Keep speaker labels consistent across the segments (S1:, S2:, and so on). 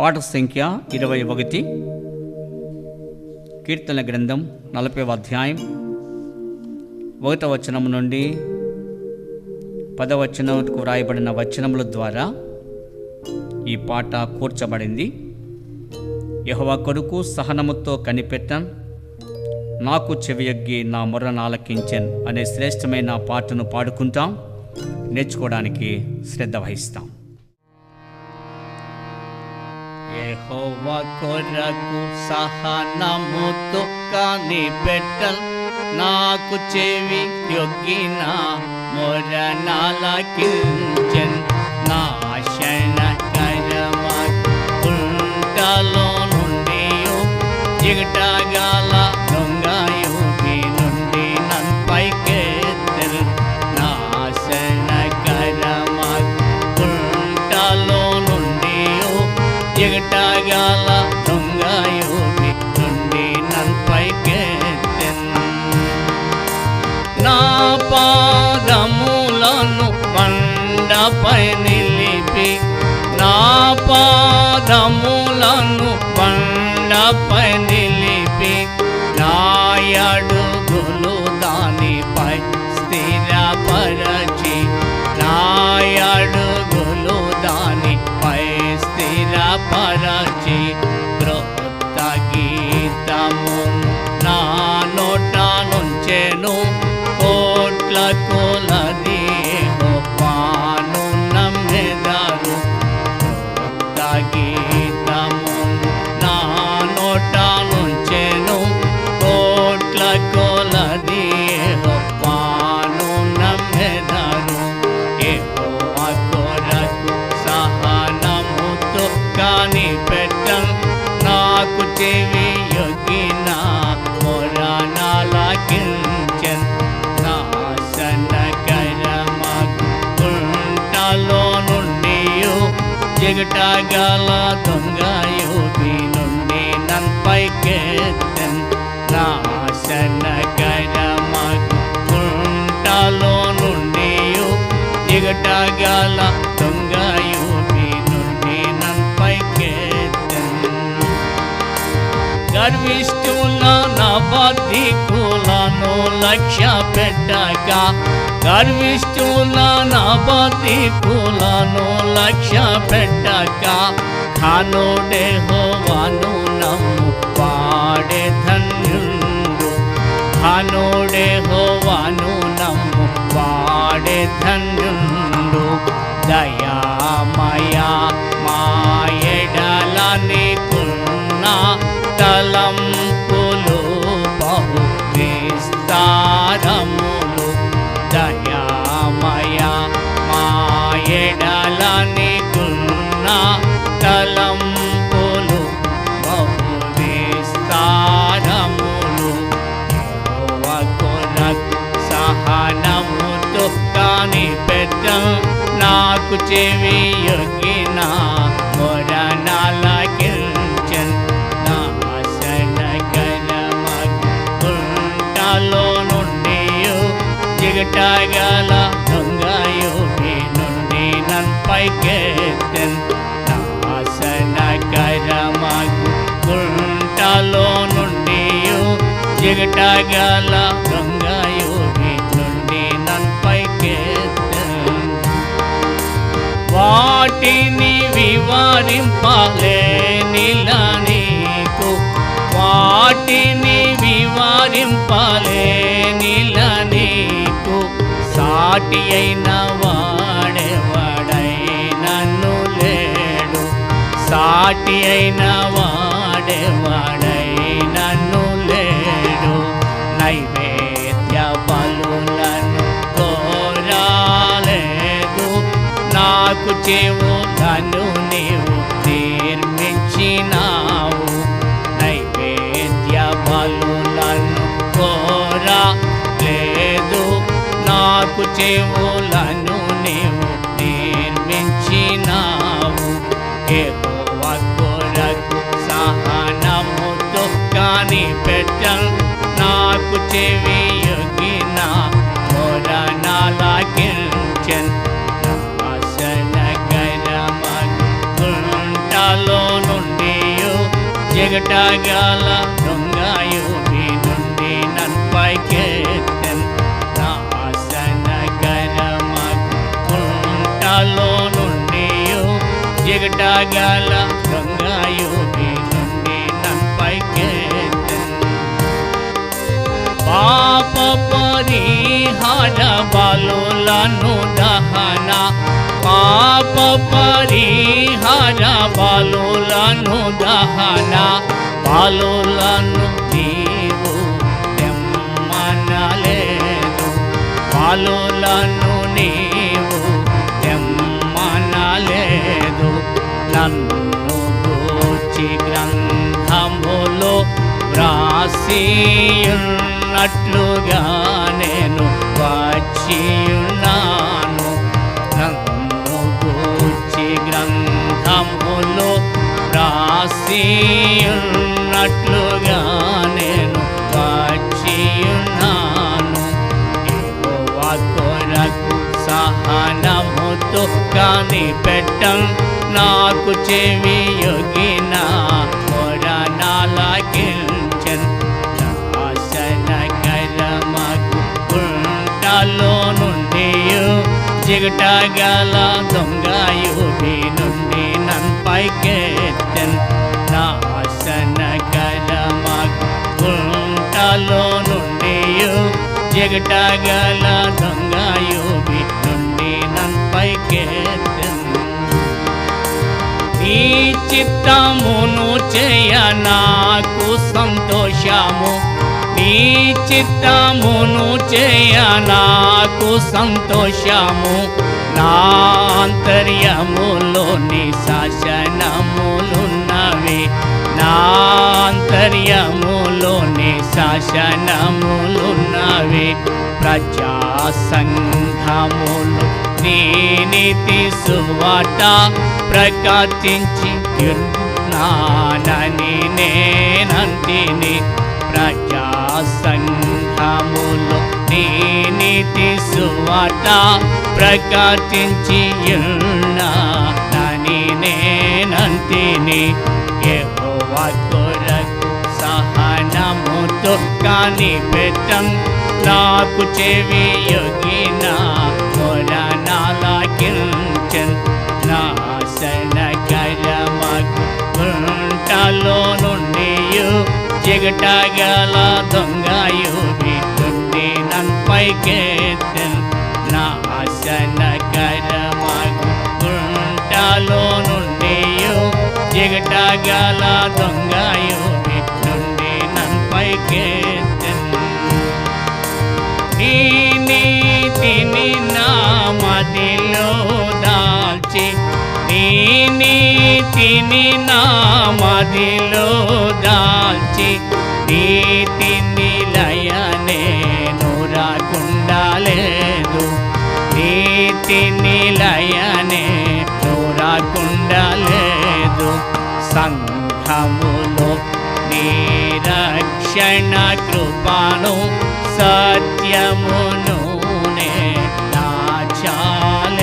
S1: పాట సంఖ్య ఇరవై ఒకటి. కీర్తన గ్రంథం నలభై అధ్యాయం. ఒకట వచనం నుండి పదవచనంకు వ్రాయబడిన వచనముల ద్వారా ఈ పాట కూర్చబడింది. యహోవా కొడుకు సహనముతో కనిపెట్టన్ నాకు చెవియొగ్గి నా మొర్రను ఆలకించన్ అనే శ్రేష్టమైన పాటను పాడుకుంటాం. నేర్చుకోవడానికి శ్రద్ధ వహిస్తాం. యెహోవా కొరకు సహనముతో కనిపెట్టల్ నాకు చెవి యొగ్గిన మొరనాలకించన్ నాశన కుంటలో నుండి జిగటగాల పాదములను బండపై నిలిపి నా పాదములను బండపై నిలిపి నాయడు నాకు చెవి యొగిన మొరనాలకించన్ నుండి జగటగల దొంగయుడి నుండి నన్పైకెత్తన్ నాశనకరమగు నుండి జిగటగల గర్విష్ఠుల నబద్ధి కులను లక్ష్య పెట్టక గర్విష్ఠుల నబద్ధి కులను లక్ష్య పెట్టక ధనుడే హోవను నమ్ము పాడే ధన్యుడు. ధనుడే హోవను నమ్ము పాడే ధన్యుడు. దయా నాకు చెవి యొగిన మొరనాలకించన్ నాశనకరమగుంటలో నుండి జిగటగల దొంగయుడి నుండి నన్పైకెత్తెన్ నాశనకరమగు గుంటలో నుండి జిగటగల దొంగయుడి నుండి వాటిని వివరింపలేనిలా నీకు. వాటిని వివరింపలేనిలా నీకు. సాటి అయిన వాడెవడై నన్ను లేడు. సాటి అయిన వాడెవడై నన్ను లేడు. నైవేద్య బలులను నాకు చెవులను నీవు నిర్మించినావు నైవేద్య బలు నన్ను కోరా. లేదు నాకు చెవులను నీవు నిర్మించినావు యెహోవా కొరకు సహనముతో కాని పెట్ట నాకు చెవి జిగటగల దొంగయుడి నుండి నన్పైకెత్తెన్ నాశనకరమ కుంటలో నుండి జిగటగల దొంగయుడి నుండి నన్పైకెత్తెన్ పాప పరిహార బలులను దహన. పాప పరిహార బలులను దహన. బలులను నీవు తెమ్మనలేదు. బలులను నీవు తెమ్మనలేదు. నన్ను గూర్చి గ్రంథములో వ్రాసియున్నట్లుగా నేను వచ్చియున్నాను నన్ను గూర్చి గ్రంథములో వ్రాసియున్నట్లుగా నేను వచ్చియున్నాను యెహోవా కొరకు సహనముతో కనిపెట్టం నాకు చెవి యొగినా జిగటగల దొంగయుడి నుండి నన్పైకెత్తెన్ నాశనకరమకు గుంటలో నుండి జిగటగల దొంగయుడి నుండి నన్పైకెత్తెన్ నీ చిత్తమును చేయ నాకు సంతోషము. ఈ చిత్తమును చేయ నాకు సంతోషము నాంతర్యములోని శాసనములున్నవి నా అంతర్యములోని శాసనములున్నవి. ప్రజా సంఘములు నీ నీతి సువాట ప్రకటించి నాని నేనంతిని ప్రజా సంఘములు నీ నీతి సువాట ప్రకాశించి ఉన్నానని నేనంటిని యెహోవా కొరకు సహనముతో కాని పెట్టం నాకు చెవి యొగిన మొరనాలకించన్ నాశనకరమకు గుంటలో నుండి జిగటగల దొంగయుడి నుండి నన్పైకెత్తెన్ నాశనకరమకు గుంటలో నుండి జిగటగల దొంగయుడి నుండి నన్పైకెత్తెన్ నీ నీతిని నా మదిలో దాల్చి నీ నీతిని నా మదిలో దాల్చి సంఘములో నిరక్షణ కృపను సత్యమును నే దాచాలేదు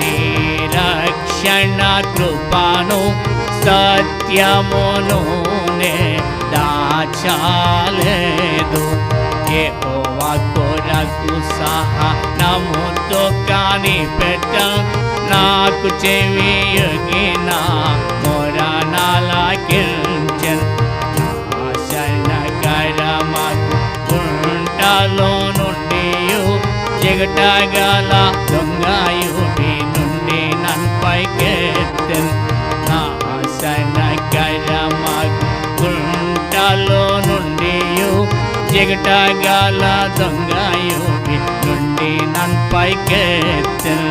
S1: నిరక్షణ కృపను సత్యమును నే దాచాలేదు యెహోవా కొరకు సహనముతో కాని పెట్ట నాకు చెవి యొగిన మొరనాలకించన్ నాశనకరమకు గుంటలో నుండి జిగటగల దొంగయుడి నుండి నన్పైకెత్తెన్ నాశనకరమకు గుంటలో నుండి జగటగల దొంగయుడి నుండి నన్పైకెత్తెన్